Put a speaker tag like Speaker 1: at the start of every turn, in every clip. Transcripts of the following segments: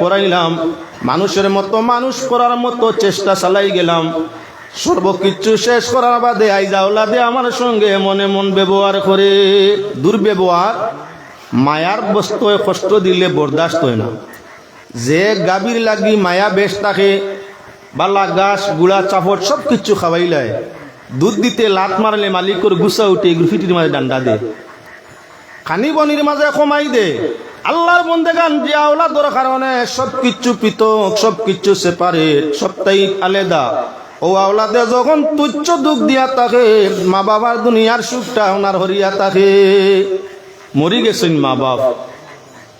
Speaker 1: পড়াইলাম। মানুষের মতো মানুষ করার মতো চেষ্টা চালাই গেলাম। সর্বকিছু শেষ করার বাদে আইজাওলাদে আমার সঙ্গে মনে মন ব্যবহার করে। দুর্ব্যবহার, মায়ার বস্তু কষ্ট দিলে বরদাস্ত হয় না। যে গাভীর লাগি মায়া বেশ থাকে, বালা গাছ, গুড়া, চাপড় সব কিছু খাওয়াইলায় দুধ দিতে লাত মারলে মালিকর গুছা উঠে গ্রুফিটির মাঝে ডান্ডা দে। খানি বনির মাঝে কমাই দে। আল্লাহর বন্দে গান যে আওলাদর কারণে সব কিচ্ছু পৃথক, সবকিছু সেপারেট সবটাই আলাদা। ও আওলাদে যখন তুচ্ছ দুঃখ দিয়া থাকে মা বাবার দুনিয়ার সুখটা ওনার হরিয়া থাকে। মরি গেছেন মা বাপ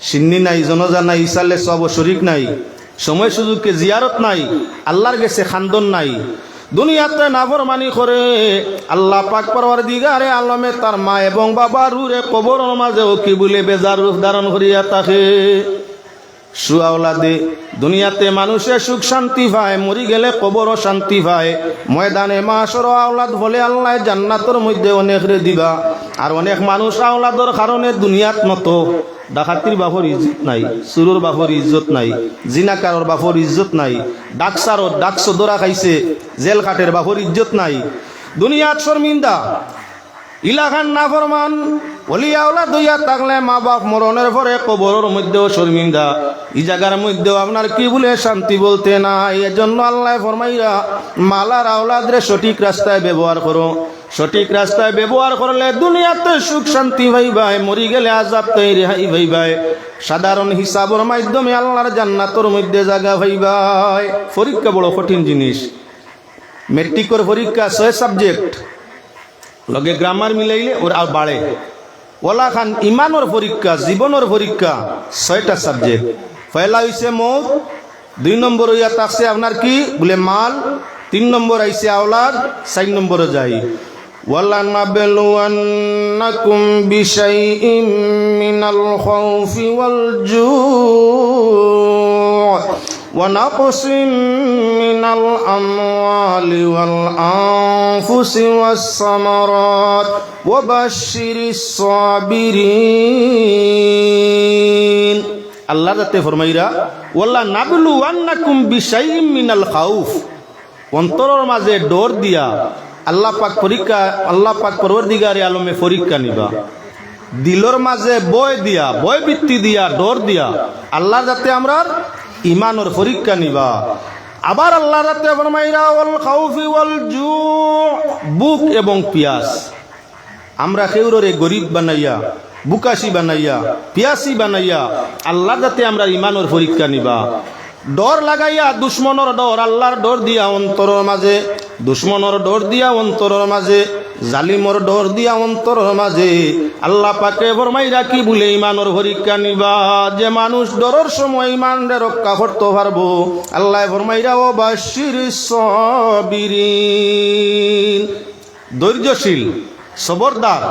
Speaker 1: সিন্নি নাই, জনজা নাই, ইসালে সব শরিক নাই। সময় সুযোগকে জিয়ারত নাই, আল্লাহর গেছে খান্দন নাই। দুনিয়াতে নাফরমানি করে। আল্লাহ পাক পরওয়ার দিগারে আলমে তার মা এবং বাবা রুরে কবর মাঝেও কি বলে বেজার রূপ ধারণ করিয়া থাকে। সুয়াওলাদে, দুনিয়াতে মানুষে সুখ শান্তি পায় মরি গেলে কবরও শান্তি পায় ময়দানে মাসর আওলাদ বলে আল্লাহ জান্নাতর মধ্যে অনেক রে দিবা। আর অনেক মানুষ আওলাদর কারণে দুনিয়াত মতো ডাকাতির বাপর ইজ্জত নাই, চুরুর বাপর ইজ্জত নাই, জিনাকারর বাপর ইজ্জত নাই, ডাকসারর ডাকস দোরা খাইছে জেল কাটের বাপর ইজ্জত নাই। দুনিয়াত শর্মিন্দা ইলাখান না ফরমান অলিয়াওলা দইয়া থাকলে মা বাপ মরণের পরে কবরের মধ্যেও শর্মিন্দা এই জায়গার মধ্যেও আপনার কি বলে শান্তি বলতে নাই? এজন্য আল্লাহ ফরমাইরা, মালার আওলাদরে সঠিক রাস্তায় ব্যবহার করো। সঠিক রাস্তায় ব্যবহার করলে দুনিয়াতে সুখ শান্তি ভাই ভাইবাই মরি গেলে আজাব তাই রেহাই ভাইবাই সাধারণ হিসাবের মাধ্যমে আল্লাহর জান্নাতর মধ্যে জায়গা ভাইবাই পরীক্ষা বড় কঠিন জিনিস। মেট্রিকর পরীক্ষা ছয় সাবজেক্ট লগে গ্রামার মিলাইলে ওর আর বাড়ে ওলা খান ইমানোর পরীক্ষা জীবনের পরীক্ষা ছয়টা সাবজেক্ট পয়লা হইছে মৌত দুই নম্বর হইয়া থাকছে আপনার কি বলে মাল তিন নম্বর আইছে আওলাদ চার নম্বরে যাই ولنبلونكم بشيء من الخوف والجوع ونقص من الأموال والأنفس والثمرات وبشر الصابرين আল্লাহ যাতে ফরমাইরা ওয়াল্লা নাবলু ওয়ান্নাকুম বিশাইম মিনাল খাউফ অন্তরের মাঝে ডর দিয়া আল্লাহ পাক পরীক্ষা আল্লাহ পাক পরবর্তীকারী আলমে পরীক্ষা নিবা দিলর মাঝে বয় দিয়া বয় বৃত্তি দিয়া ডর দিয়া আল্লাহ যাতে আমরা ইমানের পরীক্ষা নিবা। আবার আল্লাহ রাতে জু বুক এবং পিয়াস। আমরা কেউরে গরিব বানাইয়া, বুকাশি বানাইয়া, পিয়াসি বানাইয়া আল্লাহ যাতে আমরা ইমানোর পরীক্ষা নিবা। ডর লাগাইয়া দুশ্মনের ডর, আল্লাহর ডর দিয়া অন্তরের মাঝে, দুশ্মনের ডর দিয়া অন্তরের মাঝে, জালিমর ডর দিয়া অন্তরের মাঝে। আল্লাহ পাকে ফরমাই রাখি, বলে ইমানের পরীক্ষা নিবা। যে মানুষ ডরের সময় ইমানরে রক্ষা করতে পারব, আল্লাহ ফরমাইরা ও বাসির সবিরিন। ধৈর্যশীল, সবরদার।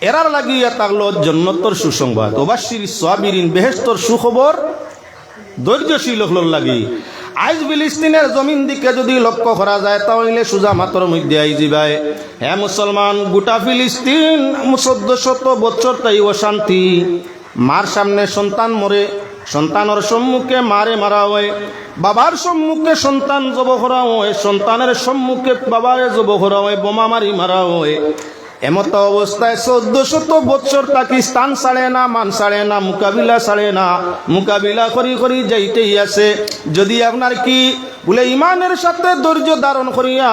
Speaker 1: এরার লাগিয়া থাকল জন্নতর সুসংবাদ। ওবাসির সোয়াবিরিন বেহেস্তর সুখবর ধৈর্যশীল হল লাগি। আইজ ফিলিস্তিনের জমিন দিকে যদি লক্ষ্য করা যায়, তাহলে সুজা মাতর মধ্যে আই যাবাই হ্যাঁ মুসলমান, গোটা ফিলিস্তিন চোদ্দ শত বছর তাই অশান্তি। মার সামনে সন্তান মরে, সন্তানের সম্মুখে মারে মারা হয় বাবার সম্মুখে সন্তান জব করা হয় সন্তানের সম্মুখে বাবারে জব করা হয় বোমা মারি মারা হয় এমত অবস্থায় চোদ্দ শত বছর তাকে স্থান ছাড়ে না, মান ছাড়ে না, মোকাবিলা ছাড়ে না। মোকাবিলা করি করি যাইতেই আছে। যদি আপনার কি বলে ইমানের সাথে ধৈর্য ধারণ করিয়া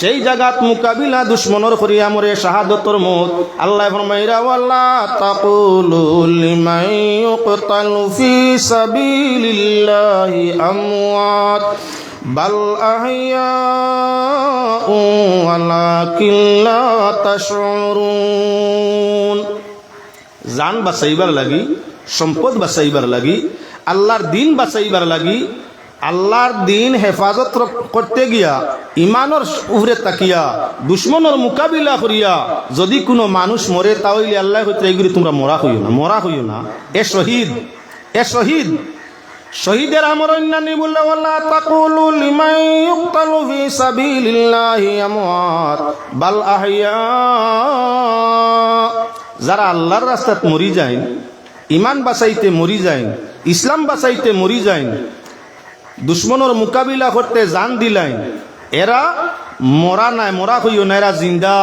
Speaker 1: সেই জায়গাত মোকাবিলা দুশ্মনর করিয়া মরে শাহাদতর মত, আল্লাহ ফরমাইরা আল্লাহ بل أحياء ولكن لا تشعرون জান বাঁচাইবার লাগি সম্পদ বাঁচাইবার লাগি আল্লাহর দিন বাঁচাইবার লাগি আল্লাহর দিন হেফাজত র- করতে গিয়া ইমানের উপরে তাকিয়া দুশ্মনের মোকাবিলা করিয়া যদি কোনো মানুষ মরে তাহলে আল্লাহ হইতে এগুলি তোমরা মরা হইও না মরা হইও না এ শহীদ এ শহীদ শহীদের আমর অন্যান্য বললে ওয়াল্লা তাকুলু লিমাই ইউক্তালু ফি সাবিলিল্লাহি আমওয়াত। বাল আহইয়া। যারা আল্লাহর রাস্তাত মরি যায় ইমান বাঁচাইতে মরি যায় ইসলাম বাঁচাইতে মরি যায় দুশ্মনের মোকাবিলা করতে জান দিলাই এরা মরা নাই, মরা হইও না এরা জিন্দা।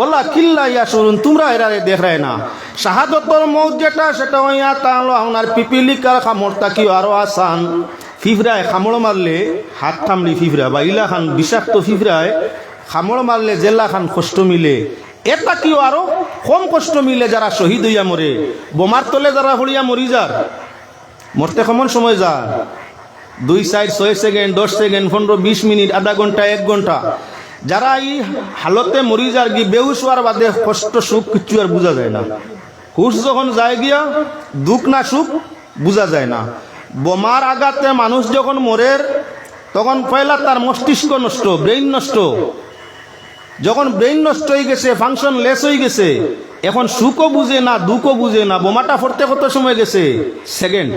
Speaker 1: ওলা কিল্লা ইয়া শুনুন, তোমরা এরারে দেখায় না। শাহাদতর মৌত যেটা, সেটা হইয়া তাহলে আপনার পিপিলিকার খামরটা কি আরও আসান। ফিফরায় খামড় মারলে হাত থামলি ফিফরা, বা ইলা খান বিষাক্ত ফিফরায় খামড় মারলে জেলা খান কষ্ট মিলে। এটা কিও আরও কম কষ্ট মিলে যারা শহীদ হইয়া মরে। বোমার তলে যারা হলিয়া মরি যার, মরতে কেমন সময় যা দুই সাইড ছয় সেকেন্ড, দশ সেকেন্ড, পনেরো, বিশ মিনিট, আধা ঘণ্টা, এক ঘণ্টা। যারা এই হালতে মরি যার কি বেহুশ হওয়ার বাদে কষ্ট সুখ কিচ্ছু আর বোঝা যায় না। হুশ যখন যায় গিয়া, দুঃখ না সুখ বোঝা যায় না। বোমার আঘাতে মানুষ যখন মরের তখন পয়লা তার মস্তিষ্ক নষ্ট, ব্রেইন নষ্ট। যখন ব্রেইন নষ্ট হয়ে গেছে, ফাংশন লেস হয়ে গেছে, এখন সুখও বুঝে না, দুঃখও বুঝে না। বোমাটা ফুটতে কত সময় গেছে? সেকেন্ড।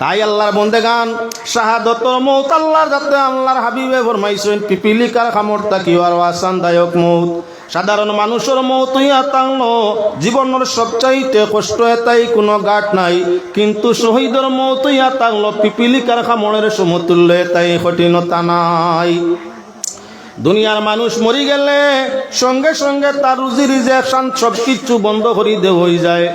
Speaker 1: তাই আল্লাহর বন্দে গান শাহাদত মৌত আল্লাহর যাতে আল্লাহর হাবিবে ফরমাইছেন, পিপিলিকার খামর তাকিও আর আসানদায়ক মৌত সাধারণ মানুষের মৌত ইয়া তাংলো জীবনের সবচাইতে কষ্ট এটাই কোনো গাঠ নাই। কিন্তু শহীদের মৌত ইয়া তাংলো পিপিলিকার খামরের সমতুল্য এটাই কঠিনতা নাই। দুনিয়ার মানুষ মরি গেলে সঙ্গে সঙ্গে তার রুজি রিজেকশন সব কিছু বন্ধ করে দে হয়ে যায়।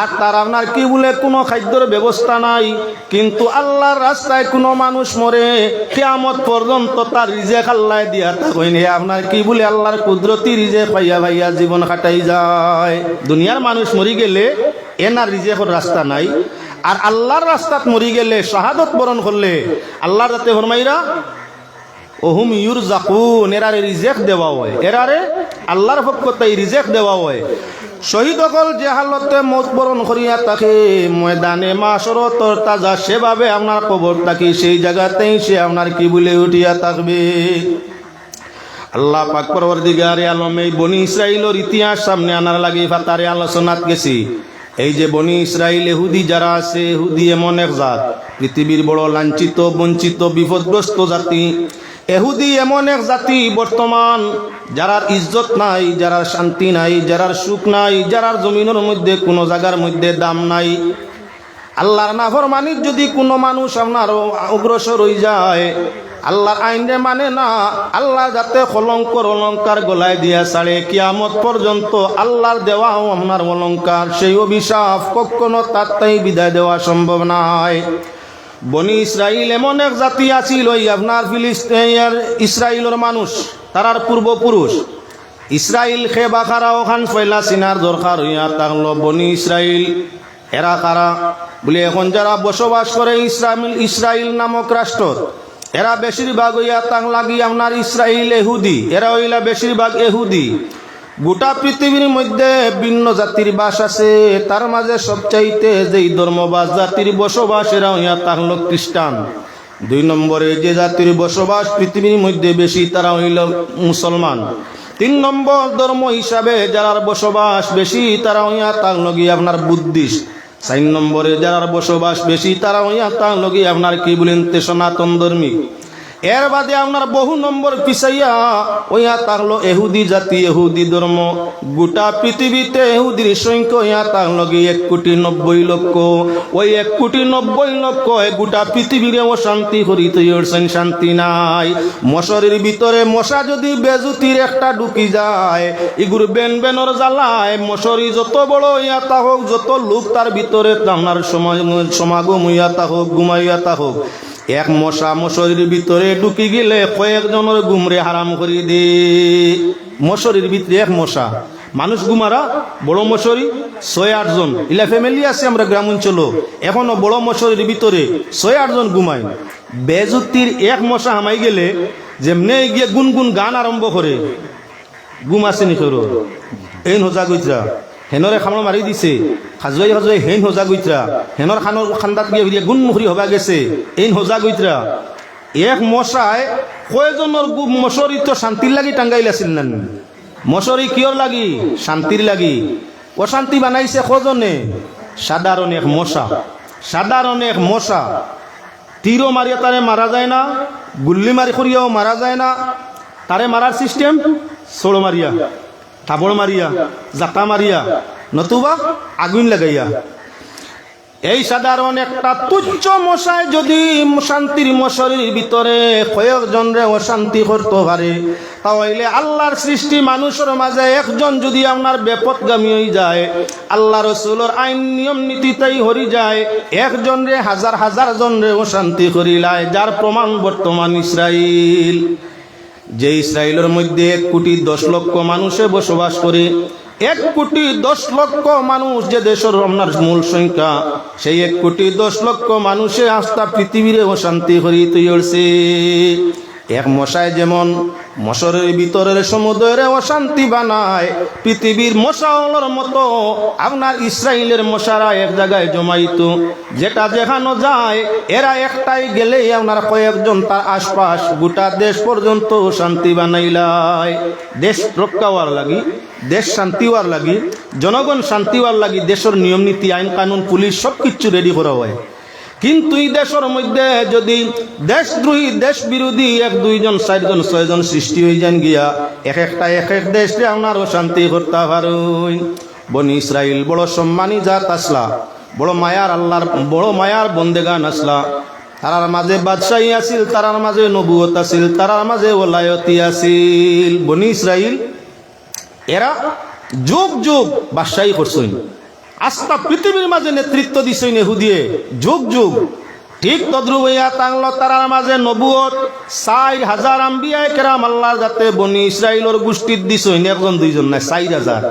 Speaker 1: আর তার আপনার কি বলে, কোনো খাদ্যর ব্যবস্থা নাই। কিন্তু আল্লাহর রাস্তায় কোনো মানুষ মরে, কেয়ামত পর্যন্ত তার রিজেক আল্লাহ দিয়া থাকেন। আপনার কি বলে, আল্লাহর কুদরতি রিজেক ভাইয়া ভাইয়া জীবন কাটাই যায়। দুনিয়ার মানুষ মরি গেলে এনার রিজেকর রাস্তা নাই। আর আল্লাহর রাস্তাত মরি গেলে, শাহাদত বরণ করলে আল্লাহর যাতে ফরমাইরা ওহুম ইউর জাকুন এরারে রিজেক্ট দেওয়া হয়। এরারে আল্লাহর পক্ষ তাই রিজেক্ট দেওয়া হয়। শহীদ অকল যে হালতে মত বরণ করিয়া তাকে ময়দানে মাসর তর তাজা সেভাবে আপনার কবর তাকে সেই জায়গাতেই সে আপনার কি বলে উঠিয়া থাকবে। আল্লাহ পাক পরবর্তীগারে আলম এই বনি ইসরাইলের ইতিহাস সামনে আনার লাগে ফাতারে আলোচনাত গেছি। এই যে বনি ইসরাইল, এহুদি যারা আছে, এহুদি এমন এক জাত। পৃথিবীর বড় লাঞ্ছিত, বঞ্চিত, বিপদগ্রস্ত জাতি। এহুদি এমন এক জাতি বর্তমান, যারার ইজ্জত নাই, যারার শান্তি নাই, যারার সুখ নাই, যারার জমিনের মধ্যে কোনো জায়গার মধ্যে দাম নাই। আল্লাহর নাফরমানির যদি কোনো মানুষ আপনার অগ্রসর হয়ে যায়, আল্লাহর আইনে মানে না, আল্লাহ যাতে কলঙ্কর অলঙ্কার গলায় দিয়া ছাড়ে, কিয়ামত পর্যন্ত আল্লাহর দেওয়া আপনার অলঙ্কার। সেই অভিশাপ কখনো তার তাই বিদায় দেওয়া সম্ভব নয় বনি ইসরাইল এমন এক জাতি আছিল, ওই আপনার ফিলিস্তিনের ইসরাইলের মানুষ, তারার পূর্বপুরুষ। ইসরাইল খে বাখারা, ওখান ফয়লা চিনার দরকার হইয়া তাহলো বনি ইসরাইল। এরা কারা? বলে, এখন যারা বসবাস করে ইসরাইল ইসরাইল নামক রাষ্ট্র এরা বেশিরভাগ হইয়া তাং লাগি আপনার ইসরাইল এহুদি। এরা হইলা বেশিরভাগ এহুদি। গোটা পৃথিবীর মধ্যে ভিন্ন জাতির বাস আছে। তার মাঝে সবচাইতে যেই ধর্মবাস, জাতির বসবাস, এরা হইয়া তাহল খ্রিস্টান। দুই নম্বরে যে জাতির বসবাস পৃথিবীর মধ্যে বেশি, তারা হইল মুসলমান। তিন নম্বর ধর্ম হিসাবে যারার বসবাস বেশি, তারা হইয়া তার লগি আপনার বুদ্ধিস্ট। চার নম্বরে যারার বসবাস বেশি, তারা হইয়া তার লগি আপনার কি বলেন তে সনাতন ধর্মী। এর বাদে আপনার বহু নম্বর পিছাইয়া ওইয়া তাহলো এহুদি জাতি, এহুদি ধর্ম, গোটা পৃথিবীতে এহুদির সংখ্যা ইয়া তাহলো গিয়ে এক কোটি নব্বই লক্ষ। ওই এক কোটি নব্বই লক্ষ গোটা পৃথিবীরে অশান্তি করিতে উঠছেন শান্তি নাই। মশারির ভিতরে মশা যদি বেজুতির একটা ঢুকি যায়, ইগুর বেন বেনর জ্বালায়, মশারি যত বড় ইয়া তা হোক, যত লোক তার ভিতরে আপনার সমাগম ইয়া তা হোক, ঘুমাইয়া তা হোক এক মশা মশরির ভিতরে ঢুকি গেলে কয়েকজনের গুমরে হারাম করি দে। মশরির ভিতরে এক মশা। মানুষ গুমারা, বড় মশরি, ছয় আটজন ইলা ফ্যামিলি আছে, আমরা গ্রাম অঞ্চল এখনও বড় মশরির ভিতরে ছয় আটজন ঘুমাই বেজুতির এক মশা হামাই গেলে যেমনে গিয়ে গুনগুন গান আরম্ভ করে। গুম আছে নি সরো এই হোজা গৈত্রা হেনরে খামর মাৰি দিছে। সাজুৱাই সাজুৱাই হেন হোজা গৈত্ৰা হেনৰ খানৰ খান্দাত গিয়ে গিয়ে গুণ মুখৰি হবা গেছে। এই হোজা গৈত্ৰা এক মশাই কয়জনৰ গু মশরিত শান্তির লাগি টাঙ্গাইল আছিল না মশরি কিয়র লাগি? শান্তির লাগি। অশান্তি বানাইছে কজনে? সাধারণ এক মশা সাধারণ এক মশা তীরও মারিয়া তারে মারা যায় না, গুল্লি মারি করিয়াও মারা যায় না। তারে মারার সিস্টেম ষোলো মারিয়া থাবড় মারিয়া জাতা মারিয়া নতুবা আগুন লাগাইয়া। এই সাধারণ একটা তুচ্ছ মশায় যদি শান্তির মশারির ভিতরে কয়েকজন রে অশান্তি করতে পারে, তাহলে আল্লাহর সৃষ্টি মানুষের মাঝে একজন যদি আপনার বেপতগামী হয়ে যায়, আল্লাহ রসুলের আইন, নিয়ম নীতিতেই হরি যায় একজন রে হাজার হাজার জন রে অশান্তি করিলায়, যার প্রমাণ বর্তমান ইসরাইল। যে ইসরায়েলের মধ্যে এক কোটি দশ লক্ষ মানুষে বসবাস করে, এক কোটি দশ লক্ষ মানুষ যে দেশের আপনার মূল সংখ্যা, সেই এক কোটি দশ লক্ষ মানুষে আস্থা পৃথিবীরে অশান্তি তৈরছে এক মশায় যেমন মশরের ভিতরের সমুদ্রের অশান্তি বানায়, পৃথিবীর মশাওয়ালার মতো আপনার ইসরায়েলের মশারা এক জায়গায় জমাইত, যেটা দেখানো যায়, এরা একটাই গেলেই আপনার কয়েকজন তার আশপাশ গোটা দেশ পর্যন্ত শান্তি বানাইলায় দেশ রক্ষা হওয়ার লাগি, দেশ শান্তি হওয়ার লাগি, জনগণ শান্তি হওয়ার লাগি, দেশের নিয়ম নীতি, আইন, কানুন, পুলিশ সব কিছু রেডি করা হয়। কিন্তু এই দেশের মধ্যে যদি দেশদ্রোহী দেশ বিরোধী এক, দুইজন, চারজন, ছয়জন সৃষ্টি হয়ে যান গিয়া, এক একটা, এক এক দেশে আপনার শান্তি করতে পারুন। বনি ইসরায়েল বড় সম্মানী জাত আসলা, বড় মায়ার আল্লাহর, বড় মায়ার বন্দেগান আসলা। তারার মাঝে বাদশাহী আছিল, তারার মাঝে নবুয়ত আছিল, তারার মাঝে ওলায়তি আছিল। বনি ইসরায়েল এরা যুগ যুগ বাদশাহী করছেন। আস্থা পৃথিবীর মাঝে নেতৃত্ব দিছেন এহুদিয়ে যুগ যুগ। ঠিক হইয়া তাংল তারার মাঝে নবুয়ত। চার হাজার আম্বিয়ায় কেরাম আল্লাহ যাতে বনি ইসরায়েলের গোষ্ঠীর দিছেন একজন, দুইজন নাই, চার হাজার।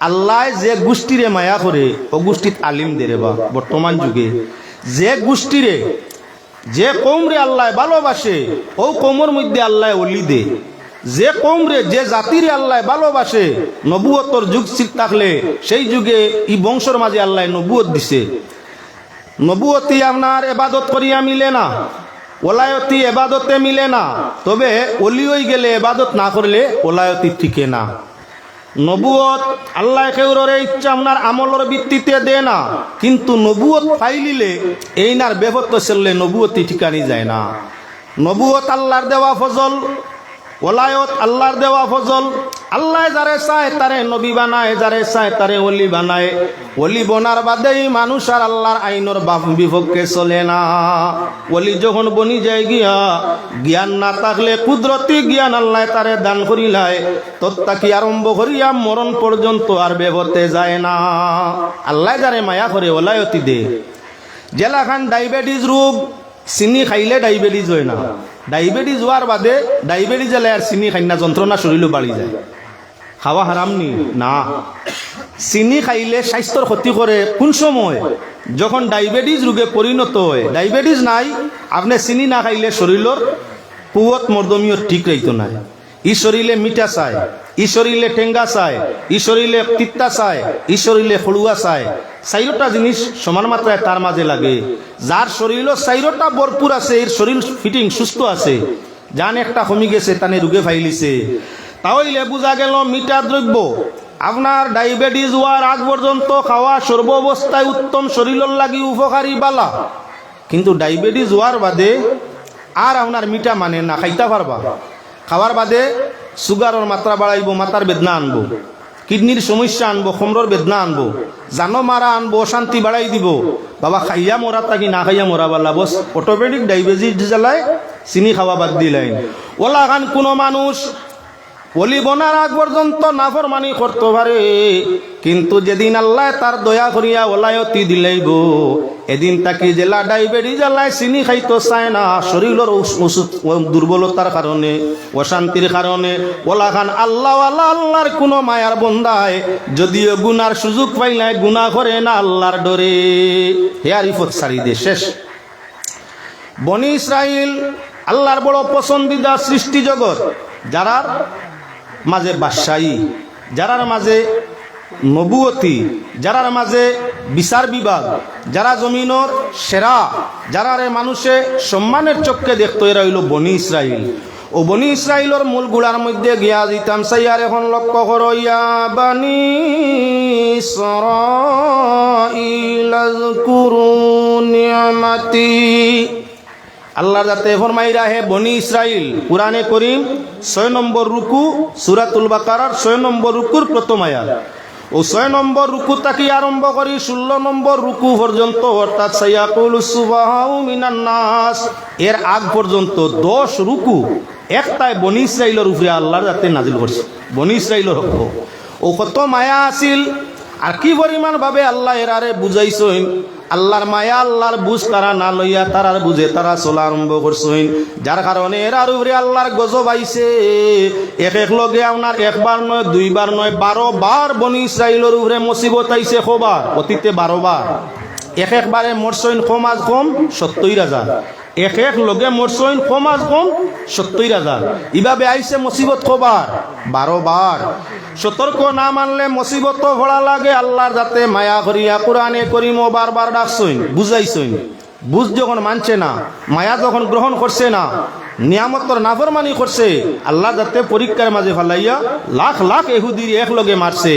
Speaker 1: আল্লাহ যে গোষ্ঠীরে মায়া করে ও গোষ্ঠীত আলিম দেরে বা বর্তমান যুগে। যে গোষ্ঠীরে যে কৌমরে আল্লাহ ভালোবাসে, ও কৌমর মধ্যে আল্লাহ অলি দে। যে কৌমরে যে জাতিরে আল্লাহ ভালোবাসে, নবুয়তর যুগ থাকলে, সেই যুগে ই বংশর মাঝে আল্লাহ নবুয়ত দিছে। নবুয়তি আপনার এবাদত করিয়া মিলে না ওলায়তি এবাদতে মিলে না, তবে অলি হয়ে গেলে এবাদত না করলে ওলায়তি ঠিকে না। নবুয়ত আল্লাহ কেউরে ইচ্ছা আপনার আমলের ভিত্তিতে দে না, কিন্তু নবুয়ত ফাইলিলে এই নার চললে নবুয়তি ঠিকানি যায় না। নবুয়ত আল্লাহর দেওয়া ফজল ওলায়ত আল্লাহর দেওয়া ফজল। আল্লাহ যারে চায় তারে নবী বানায়, যারে চায় তারে অলি বানায়। অলি বনার বাদেই মানুষ আর আল্লাহর আইনর বাপ বিপক্ষে চলে না। অলি যখন বনি যায় গিয়া, জ্ঞান না থাকলে কুদরতি জ্ঞান আল্লাহ তারে দান করিলায়। তত্তাকি আরম্ভ করিয়া মরণ পর্যন্ত আর বেবতে যায় না। আল্লাহ যারে মায়া করে ওলায়তি দে। জেলাখান ডায়াবেটিস রোগ, চিনি খাইলে ডায়াবেটিস হয় না। ডায়াবেটিস হওয়ার বাদে ডায়াবেটিস এলে আর চিনি খাই না যন্ত্রণা শরীরও বাড়ি যায়। খাওয়া হারাম নি? না। চিনি খাইলে স্বাস্থ্যর ক্ষতি করে কোন সময়? যখন ডায়াবেটিস রোগে পরিণত হয়। ডায়াবেটিস নাই, আপনি চিনি না খাইলে শরীরের পুয়ত মর্দমীয় ঠিক রইত নাই। ই শরীরে মিঠা চায় শরীরে টেঙ্গা চায় শরীরে তিত্তা চায় শরীরে খড়ুয়া চায়। চাইরোটা জিনিস সমান মাত্রায় তার মাঝে লাগে। যার শরীরও চাইরোটা ভরপুর আছে এর শরীর ফিটিং সুস্থ আছে। যান একটা কমি গেছে, তানে রোগে ফাইলিছে তাহলে বোঝা গেল মিঠা দ্রব্য আপনার ডায়াবেটিস হওয়ার আগ পর্যন্ত খাওয়া সর্বাবস্থায় উত্তম শরীরের লাগি উপকারী বালা। কিন্তু ডায়াবেটিস হওয়ার বাদে আর আপনার মিঠা মানে না খাইতে পারবা খাওয়ার বাদে সুগারের মাত্রা বাড়াইব, মাথার বেদনা আনব। কিডনির সমস্যা আনব খমরর বেদনা আনব। জানো মারা আনব, অশান্তি বাড়াই দিব। বাবা খাইয়া মরা তাকি না খাইয়া মরা বাল্লা বস অটোমেটিক ডায়াবেটিস জ্বালায়, চিনি খাওয়া বাদ দিলাই ওলা গান কোনো মানুষ অলি বনার আগ পর্যন্ত নাফরমানি করতে পারে। কিন্তু যেদিন আল্লাহ তার দয়া করিয়া ওলায়তি দিলেইব এদিন তাকে জেলা ডায়াবেটিস জ্বালায় চিনি খাইতো চায় না। শরীরের দুর্বলতার কারণে, অশান্তির কারণে। ওলা খান আল্লাহ আল্লাহ আল্লাহর কোনো মায়ার বন্ধায়, যদিও গুনার সুযোগ পাই নাই গুনা করে না আল্লাহর ডরে। হেয়ার ইফত সারি দে, শেষ। বনি ইসরাইল আল্লাহর বড় পছন্দিদা সৃষ্টি জগৎ, যারার মাঝে বাদশাহী। যারার মাঝে নবুয়তি, যারার মাঝে বিচার বিভাগ যারা জমিনর সেরা, যারারে মানুষে সম্মানের চক্ষে দেখতো এরা হইল বনি ইসরাইল। ও বনি ইসরাইলের মূল গুড়ার মধ্যে গিয়া দিতাম সাইয়ার এখন লক্ষ্য করো, ইয়া বানি নিয়ামাতি। আল্লাহ যাতে ফরমাইরা হে বনি ইসরাইল, কোরআনে করিম, ছয় নম্বর রুকু, সুরাতুল বাকারার ছয় নম্বর রুকুর প্রথম আয়াত। ও ছয় নম্বর রুকু তাকি আরম্ভ করি, ষোলো নম্বর রুকু পর্যন্ত, অর্থাৎ সাইয়াকুল সুবাহাউ মিনান নাস। এর আগ পর্যন্ত দশ রুকু একটাই বনি ইসরাইলের উপরে আল্লাহর যাতে নাজিল করছে। বনি ইসরাইলের হক ও কত মায়া আছিল আর কি পরিমাণ ভাবে আল্লাহ এরারে বুঝাইছইন আল্লাহর মায়া, আল্লাহর বুঝ তারা না লইয়া তারার বুঝে, তারা চলা আরম্ভ করছইন যার কারণে এরার উপরে আল্লাহর গজব আইছে। এক এক লগে আপনার একবার নয়, দুইবার নয়, বারো বার বনি ইসরাইলের উপরে মুসিবত আইছে খোবার, অতীতে বারো বার। এক একবারে মরছইন কম আজ কম সত্তর হাজার। এক এক লগে মরছইন কম আজ কম সত্তর হাজার। ইভাবে আইছে মুসিবত খোবার বারো বার। সতর্ক না মানলে মুসিবত ভরা লাগে, আল্লাহর যাতে মায়া করিয়া কোরআনে করিম বারবার ডাকছইন বুঝাইছইন বুঝ যখন মানছে না, মায়া যখন গ্রহণ করছে না, নিয়ামতর নাফরমানি করছে, আল্লাহ যাতে পরীক্ষার মাঝে ফেলাইয়া লাখ লাখ এহুদির এক লগে মারছে।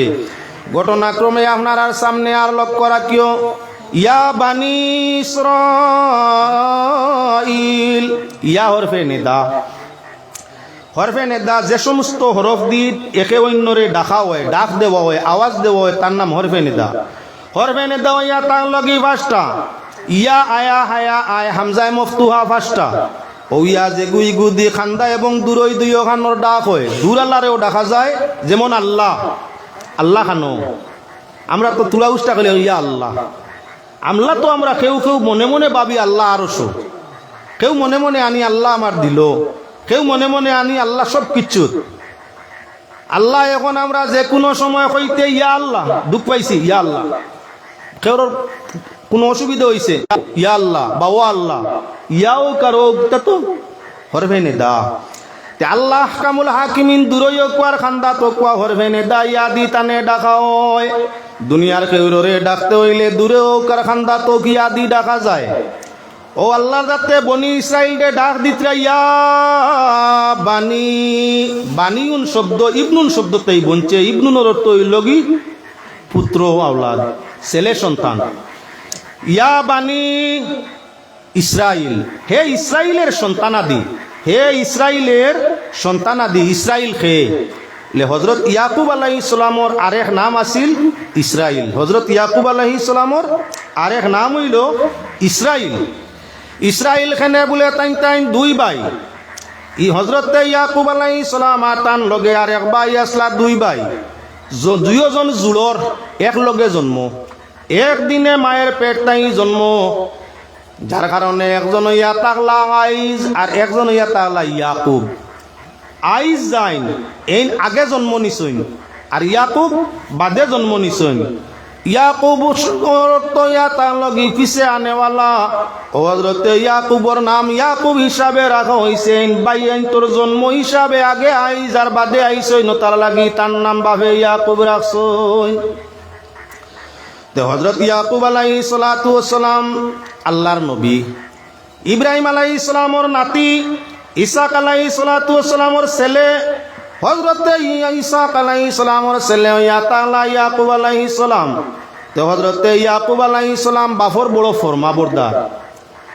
Speaker 1: ঘটনাক্রমে আপনার আর সামনে আর লক্ষ্য রাখিও। ইয়া বানি ইসরাইল ইয়া হরফে নেদা। হরফে নেদা যে সমস্ত হরফ দি একে অন্যরে ডাকা হয়, ডাক দেওয়া হয়, আওয়াজ দেওয়া হয়, তার নাম হরফে নেদা। হরফে নেদা ইয়া তার লগি পাঁচটা ইয়া আয়া হায়া আয় হামজায় মফতুহা পাঁচটা ও ইয়া যে গুই গুদি খান্দা এবং দূরই দুই খানোর ডাক হয়। দূর আল্লাহরেও ডাকা যায়, যেমন আল্লাহ। আল্লাহ খানো। আমরা তো তুলা উষ্টা করি, ইয়া আল্লাহ। আমলা তো আমরা কেউ কেউ মনে মনে ভাবি আল্লাহ আরশো কেউ মনে মনে আনি আল্লাহ আমার দিল। কেউ মনে মনে আনি আল্লাহ সব কিচ্ছু আল্লাহ এখন আমরা যে কোনো সময় হইতে ইয়া আল্লাহ, দুঃখ পাইছি, ইয়া আল্লাহ। কেউর কোনো অসুবিধা হইছে, ইয়া আল্লাহ, বাবা আল্লাহ। ইয়াও কারও তা তো হরবে নে দা। আল্লাহ কামুল হাকিমিন দূরই কুয়ার খান্দা তো কুয়া হরবে নে দা, ইয়া দি তানে ডাকা হয়। দুনিয়ার কেউরে ডাকতে হইলে দূরেও কার খান্দা তো কি আদি ডাকা যায়। ও আল্লাহর যাতে বনি ইসরাইলকে ডাক দিতরা, ইয়া বানিউন শব্দ, ইবনুন শব্দতেই বনছে। ইবনুনের অর্থ লগি পুত্র আওলাদ, ছেলে সন্তান। ইয়া বানি ইসরাইল, হে ইসরাইলের সন্তানাদি, হে ইসরাইলের সন্তানাদি, ইসরাইল খে হজরত ইয়াকুব আলাহি ইসলামর আরেক নাম আছিল ইসরাইল। হজরত ইয়াকুব আলাহি ইসলামর আরেক নাম হইল ইসরাইল। ইসরাইল খানে বলে তাইন তাইন দুই ভাই। ই হজরতে ইয়াকুব আলাই সালাম আর তান লগে আর এক ভাই আসলা দুই ভাই। জ- দুয়োজন জোড়র এক লগে জন্ম। একদিনে মায়ের পেট তাই জন্ম। যার কারণে একজন ইয়া তাকলা আইজ আর একজন ইয়া তাকলা ইয়াকুব। আইজ যাইন এই আগে জন্ম নিছইন আর ইয়াকুব বাদে জন্ম নিছইন ইয়াকুব ইয়া লগি পিছে আনেওয়ালা ও হজরতে ইয়াকুবর নাম ইয়াকুব হিসাবে রাখা হয়েছে বাই আইন তোর জন্ম হিসাবে আগে আইজ আর বাদে আইসইন তার লাগি তার নাম বাবে ইয়াকুব রাখছইন তে হজরত ইয়াকুব আলাই সালাম আল্লাহর নবী। ইব্রাহিম আলাই ইসলামর নাতি ইসাক আলাই সালামর ছেলে হজরতে ইসাক আলাই সালামর ছেলে ইয়াতালা ইয়াকুব আলাই সালাম। তে হজরতে ইয়াকুব আলাই সালাম বাফর বড় ফরমা বরদার।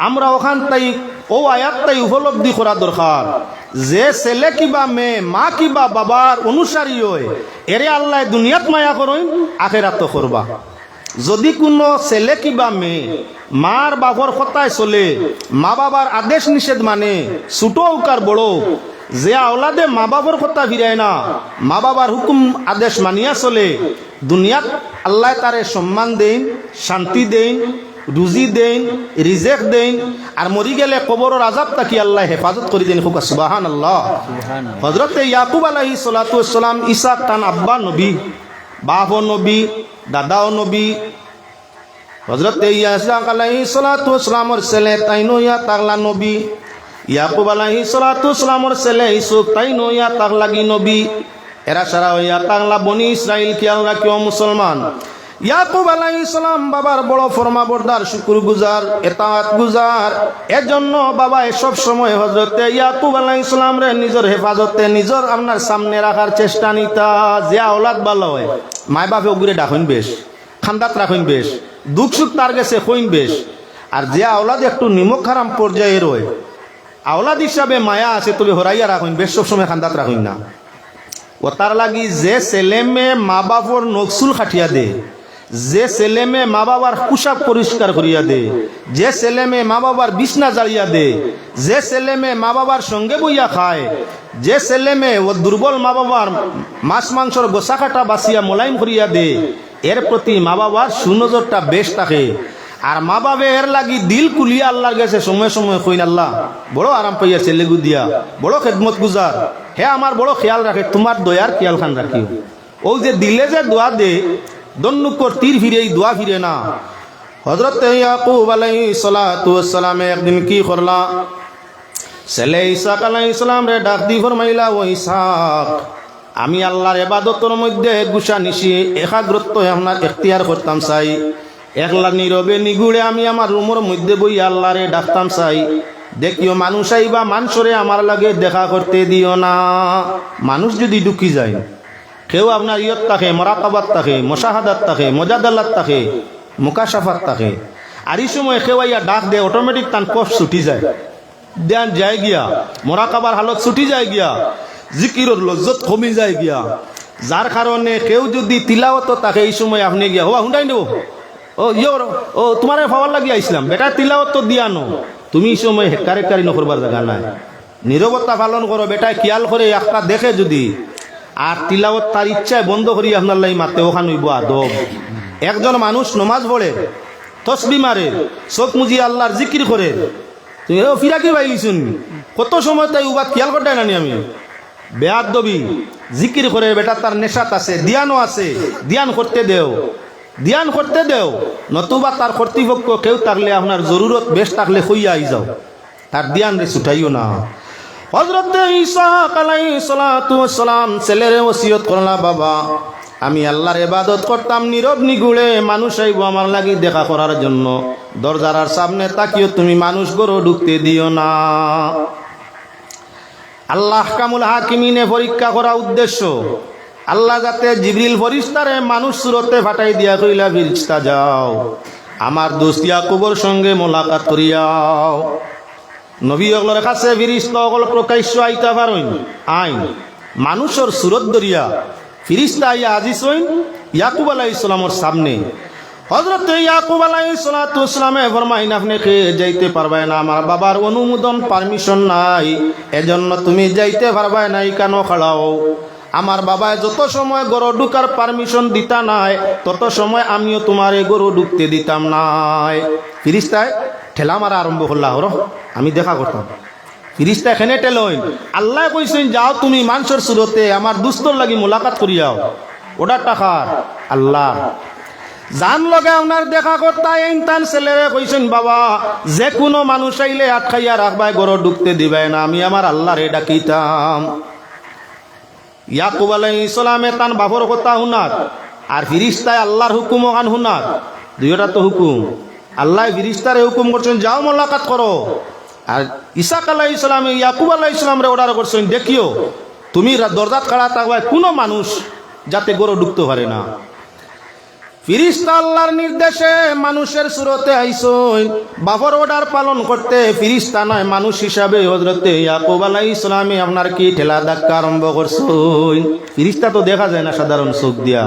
Speaker 1: আমরা ওখান তাই, ও আয়াত তাই উপলব্ধি করা দরকার। যে ছেলে কিবা মেয়ে, মা কিবা বাবার অনুসারী হয়, এরে আল্লাহ দুনিয়াত মায়া করইন আখেরাত করবা। যদি কোনো ছেলে কিবা মেয়ে মার বাবার কথায় চলে। মা বাবার আদেশ নিষেধ মানে ছোট উকার বড়। যে আওলাদে মা বাবার কথা ফিরায় না মা বাবার হুকুম আদেশ মানিয়া চলে। দুনিয়াত আল্লাহ তারে সম্মান দেন শান্তি দেন রুজি দেন রিজেক দেন আর মরি গেলে কবরের আজাব তাকি আল্লাহ হেফাজত করে দেন হুকা সুবাহান আল্লাহ হজরতে ইয়াকুব আলাহি সালাতাম ইসাক তান আব্বা নবী বাপ নবী দাদাও নবী হজরত ইয়াসাক আলাইহি সালাতু ইসলামর ছেলে তাইনো ইয়া তাগলা নবী। ইয়াকুব আলাইহি সালাতু ইসলামর ছেলে ইসুক তাইনো ইয়া তাগলাগি নবী। এরা সারা ইয়া তাগলা বনি ইসরাইল খেয়াল রাখিও মুসলমান? ইয়াকুব আলাইহিস সালাম বাবার বড় ফরমাবরদার শুকুর গুজার এতাত গুজার। এর জন্য বাবা সব সময় হজরতে ইয়াকুব আলাইহিস সালাম রে নিজের হেফাজতে নিজের আপনার সামনে রাখার চেষ্টা নিতা, যে আওলাদ ভালো হয়। মাই বাপে ওগুরে ডাকুন বেশ। খান্দাত রাখুন বেশ দুঃখ সুখ তার গেছে কইন বেশ। আর যে আওলাদ একটু নিমক খারাম পর্যায়ে রয়, আওলাদ হিসাবে মায়া আছে তবে হরাইয়া রাখুন বেশ, সবসময় খান্দাত রাখুন না। ও তার লাগি যে ছেলে মেয়ে মা বাপর নকসুল খাটিয়া দে, যে ছেলে মেয়ে মা বাবার পোশাক পরিষ্কার করিয়া দে, যে ছেলে মেয়ে মা বাবার বিছনা জ্বালিয়া দে, যে ছেলে মেয়ে মা বাবার সঙ্গে বইয়া খায়, যে ছেলে মেয়ে ও দুর্বল মা বাবার মাছ মাংসর গোসা কাটা বাসিয়া মোলাইম করিয়া দে এর প্রতি মা বাবার সুনজরটা বেশ থাকে। আর মা বাবা এর লাগি দিল কুলিয়া আল্লাহর গেছে সময় সময় কইন, আল্লাহ, বড় আরাম পাইয়া ছেলে গুদিয়া বড় খেদমত গুজার। হে আমার বড় খেয়াল রাখে, তোমার দয়ার খেয়াল খান রাখিও। ও যে দিলে যে দোয়া দে, দন্নুকর তীর ফিরে দোয়া ফিরে না। হজরত ইয়াকুব একদিন কি করলা? ছেলে ইসাক আলাইহিস সালাম রে ডাক দি ফরমাইলা, ও ইসাক আমি আল্লাহর এবাদতর মধ্যে গুসা নিশি একাগ্রত আপনার এখতিয়ার করতাম চাই। একলা নীরবে নিগুড়ে আমি আমার রুমের মধ্যে বই আল্লাহরে ডাকতাম চাই। দেখিও মানুষ আইবা মানুষরে আমার লাগে দেখা করতে দিও না। মানুষ যদি দুঃখী যায়, কেউ আপনার ইয়ত থাকে মরাকাবাত থাকে, মশাহাদাত থাকে মজাদাল্লাত থাকে, মুকাশাফাত থাকে। আর এই সময় কেউ আইয়া ডাক দে অটোমেটিক তান কফ ছুটি যায়। দেন যায় গিয়া মরাকাবার হালত ছুটি যায় গিয়া জিকিরর লজ্জত কমি যায় গিয়া। যার কারণে কেউ যদি তিলাওত থাকে, এই সময় আপনি গিয়া। হওয়া হুন্ডাই নেব। ও ইয়র ও তোমার পাওয়ার লাগি আইসলাম বেটা তিলাওত তো দিয়া নো। তুমি এই সময় হেকারে কারি নকরবার জায়গা নাই। নিরবতা পালন করো বেটা খেয়াল করে একটা দেখে যদি। আর তিলাওত তার ইচ্ছায় বন্ধ করি আপনার লাই মাতে ওখান হইব আদব। একজন মানুষ নমাজ পড়ে তসবি মারে চোখ মুজি আল্লাহর জিকির করে তুমি ও ফিরাকি বাইলিছুন কত সময় তাই উবাদ খেয়াল করতে নানি আমি? বেয়ার দবি জিকির করে, বেটা, তার নেশাত আছে, দিয়ানও আছে, দিয়ান করতে দেও। দিয়ান করতে দেও, নতুবা তার কর্তৃপক্ষ কেউ থাকলে আপনার জরুরত, বেশ থাকলে হইয়া আই যাও। তার দিয়ান রে ছুটাইও না। হজরত সালাম ছেলেরে ওসিয়ত করলা, বাবা, আমি আল্লাহর ইবাদত করতাম নীরব নিগুড়ে, মানুষ আইব আমার লাগি দেখা করার জন্য। দরজার সামনে তাকিও তুমি মানুষ গরো ঢুকতে দিও না। আল্লাহ কামুল হাকিমিনে পরীক্ষা করা উদ্দেশ্য। আল্লাহ যাতে জিবরিল ফরিস্তারে মানুষ সুরতে ফাটাই দিয়া কইলা, ফিরিস্তা যাও। আমার দোস্ত ইয়াকুবর সঙ্গে মোলাকাত করিয়াও। নবী অগলের কাছে ফিরিস্তা অগল প্রকাশ্য আইতা পারইন, আইন। মানুষের সুরত দরিয়া ফিরিস্তা আইয়া আজিস ইয়াকুব আলাহ ইসলামর সামনে। হজরত ইয়াকুব আলাহ ইসলামে ফরমাইন, আপনি কে যাইতে পারবে না আমার বাবার অনুমোদন পারমিশন নাই। এজন্য তুমি যাইতে পারবে না কেন খাড়াও আমার বাবায় যত সময় গরু ঢুকার পারমিশন দিতা নাই, তত সময় আমিও তোমার এই গরু ঢুকতে দিতাম নাই। ফিরিস্তায় ঠেলা মারা আরম্ভ করলা হর আমি দেখা করতাম। ফিরিস্তা এখানে টেলইন আল্লাহ কইছেন, যাও তুমি মানুষের সুরতে আমার দুস্তর লাগি মোলাকাত করিয়াও ওটা টাকার? আল্লাহ। জান লগে ওনার দেখা করতা এই তান ছেলেরে কইছেন বাবা যে কোনো মানুষ আইলে আটকাইয়া রাখবাই গরো ঢুকতে দিবে না, আমি আমার আল্লাহরে ডাকিতাম ইয়াকুব আলাই ইসলামে তান বাবর কথা শুনাত আর ফিরিস্তায় আল্লাহর হুকুম ওখান শুনাত দুইটা তো হুকুম। আল্লাহ ফিরিস্তারে হুকুম করছেন যাও, মোলাকাত করো আর ইসাক আলাহ ইসলামে ইয়াকুব আলাহ ইসলামরে অর্ডার করছেন দেখিও, তুমি দরজাত খাড়া থাকবায় কোনো মানুষ যাতে গরু ঢুকতে পারে না। ফিরিস্তা আল্লাহর নির্দেশে মানুষের সুরতে আইসইন বাবর অর্ডার পালন করতে ফিরিস্তা নয়, মানুষ হিসাবে হজরতে ইয়াকুব আলাই ইসলামে আপনার কি ঠেলা ধাক্কা আরম্ভ করছইন ফিরিস্তা তো দেখা যায় না, সাধারণ চোখ দিয়া।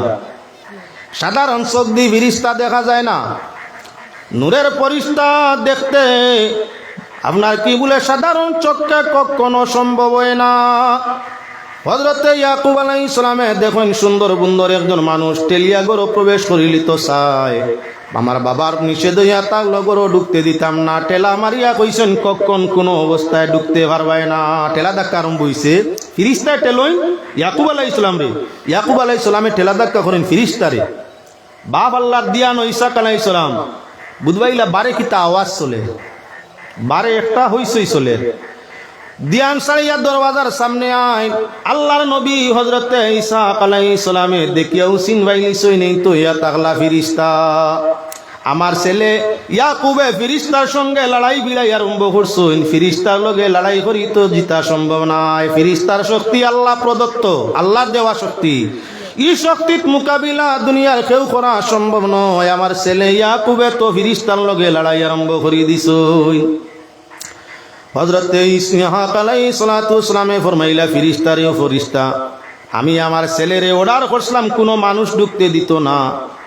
Speaker 1: সাধারণ চোখ দিয়ে ফিরিস্তা দেখা যায় না। নূরের পরিস্তা দেখতে আপনার কি বলে, সাধারণ চোখকে কখনো সম্ভব হয় না। হজরতে ইয়াকুব আলাই ইসলামে দেখুন সুন্দর বুন্দর একজন মানুষ টেলিয়া গরো প্রবেশ করিলি তো চাই আমার বাবার নিষেধ হইয়া তাগলো গরো ঢুকতে দিতাম না। টেলা মারিয়া কইছেন, কখন কোন অবস্থায় ঢুকতে পারবাই না। টেলা ধাক্কা আরম্ভ হইছে। ফিরিস্তায় টেলইন ইয়াকুব আলাই ইসলাম রে, ইয়াকুব আলাই ইসলামে টেলা ধাক্কা করেন ফিরিস্তারে বাপ আল্লাহর দিয়ান ইসাক আলাই ইসলাম বুধবাইলা বারে কিতা আওয়াজ চলে? বারে একটা হইসই চলে। দিয়ান সারিয়া দরওয়াজার সামনে আয়। আল্লাহর নবী হজরতে ঈসা আলাই সালামে দেখিয়াও সিন বাইলি নেই তো, ইয়া তাগলা ফিরিস্তা। আমার ছেলে ইয়াকুবে ফিরিস্তার সঙ্গে লড়াই বিড়াই আরম্ভ করছইন ফিরিস্তার লগে লড়াই করি তো জিতা সম্ভব নয় ফিরিস্তার শক্তি আল্লাহ প্রদত্ত, আল্লাহর দেওয়া শক্তি। ই শক্তির মোকাবিলা দুনিয়ার কেউ করা সম্ভব নয়। আমার ছেলে ইয়াকুবে তো ফিরিস্তার লগে লড়াই আরম্ভ করি দিছই হজরতে ইসলামে ফরমাইলা ফিরিস্তা রে ফরিস্তা, আমি আমার ছেলেরে অর্ডার করছিলাম, কোনো মানুষ ঢুকতে দিত না।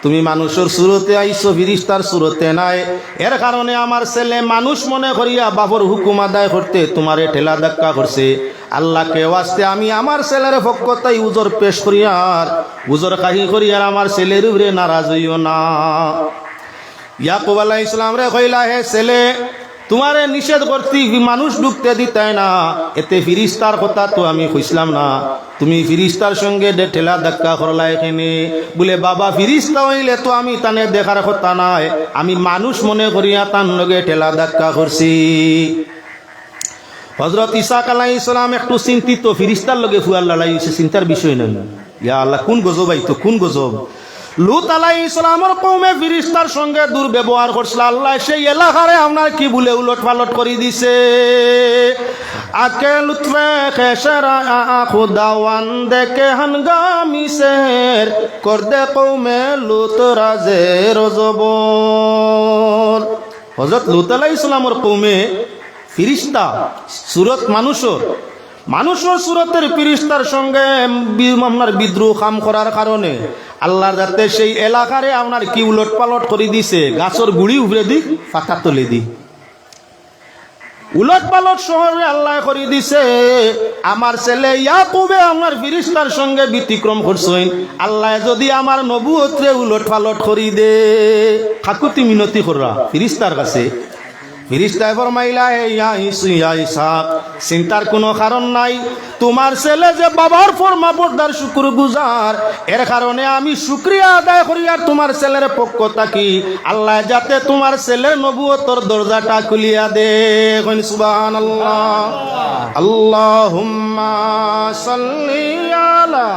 Speaker 1: তুমি মানুষের সুরতে আইসো ফিরিস্তার সুরতে নাই। এর কারণে আমার ছেলে মানুষ মনে করিয়া বাবর হুকুম আদায় করতে তোমারে ঠেলা ধাক্কা করছে। আল্লাহকে ওয়াস্তে আমি আমার ছেলের পক্ষতাই উজর পেশ করিয়ার উজর কাহি করিয়ার আমার ছেলের উপরে নারাজ হইও না। ইয়াকুব আলাহ ইসলাম রে কইলা, হে ছেলে তোমারে নিষেধ করতে মানুষ ঢুকতে দিতাই না। এতে ফিরিস্তার কথা তো আমি কইসলাম না। তুমি ফিরিস্তার সঙ্গে ঠেলা ধাক্কা করলা এখানে। বলে, বাবা, ফিরিস্তা হইলে তো আমি তানে দেখার কথা নাই। আমি মানুষ মনে করিয়া তার লগে ঠেলা ধাক্কা করছি। হজরত ইসাক আলাহ ইসলাম একটু চিন্তিত, ফিরিস্তার লগে ফুয়ার লড়াই হয়েছে চিন্তার বিষয় নয়। ইয়া আল্লাহ, কোন গজব আইতো, কোন গজব? লুত আলাই ইসলামর কৌমে ফিরিস্তার সঙ্গে দুর্ব্যবহার করছিল। আল্লাহ সেই এলাকারে আপনার কি বলে উলট পালট করে দিছে। আকে লুৎফে খেসরা খুদাওয়ান দেখে হানগামি সের কর দে কৌমে লুত রাজে রজবর হজরত লুত আলাই ইসলামর কৌমে ফিরিস্তা, সুরত মানুষর মানুষের সুরতের ফিরিস্তার সঙ্গে আপনার বিদ্রোহ কাম করার কারণে। আল্লাহর যাতে সেই এলাকারে আপনার কি উলট পালট করে দিছে, গাছর গুড়ি উপরে দি পাতা তুলে দি উলট পালট শহরে আল্লাহ করে দিছে, আমার ছেলে ইয়াকুবে আমার ফিরিস্তার সঙ্গে ব্যতিক্রম করছেন। আল্লাহ যদি আমার নবুয়ত্রে উলট পালট করি দে কাকুতি মিনতি কররা, ফিরিস্তার কাছে। ফিরিস্তায় ফরমাইলা, হে ইয়া ইয়া ইসাক চিন্তার কোনো কারণ নাই। তোমার ছেলে যে বাবার ফরমা বর্দার শুক্র গুজার এর কারণে আমি শুক্রিয়া আদায় করি আর তোমার ছেলের পক্ষ থাকি। আল্লাহ যাতে তোমার ছেলের নবুয়তর দরজাটা খুলিয়া দে সুবান আল্লাহ আল্লাহুম্মা সাল্লি আলা